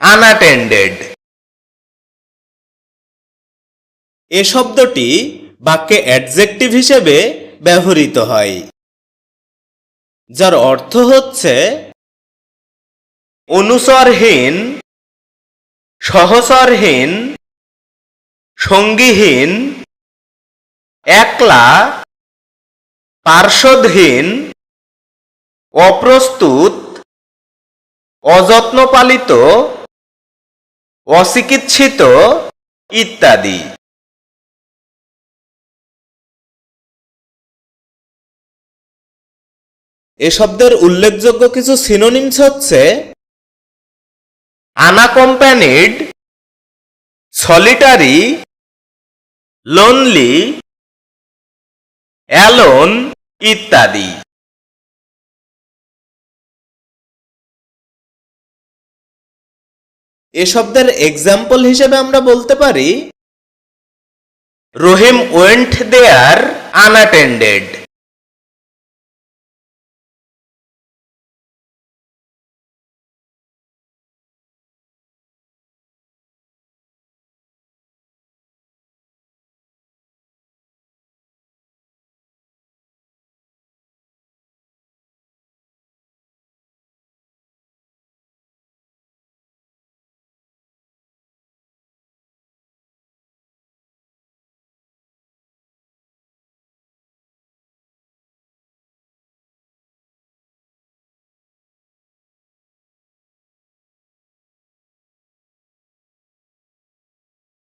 unattended. এ শব্দটি বাক্যে adjective হিসেবে ব্যবহৃত হয় যার অর্থ হচ্ছে অনুসরহীন সহসরহীন সঙ্গীহীন একলা পার্শ্বদহীন অপ্রস্তুত অযত্নপালিত অচিকিৎসিত ইত্যাদি। এ শব্দের উল্লেখযোগ্য কিছু সিনোনিমস হচ্ছে আনাকম্প্যানিড সলিটারি লোনলি অ্যালোন ইত্যাদি। এ শব্দের এক্সাম্পল হিসেবে আমরা বলতে পারি রহিম ওয়েন্ট দেয়ার আনঅ্যাটেন্ডেড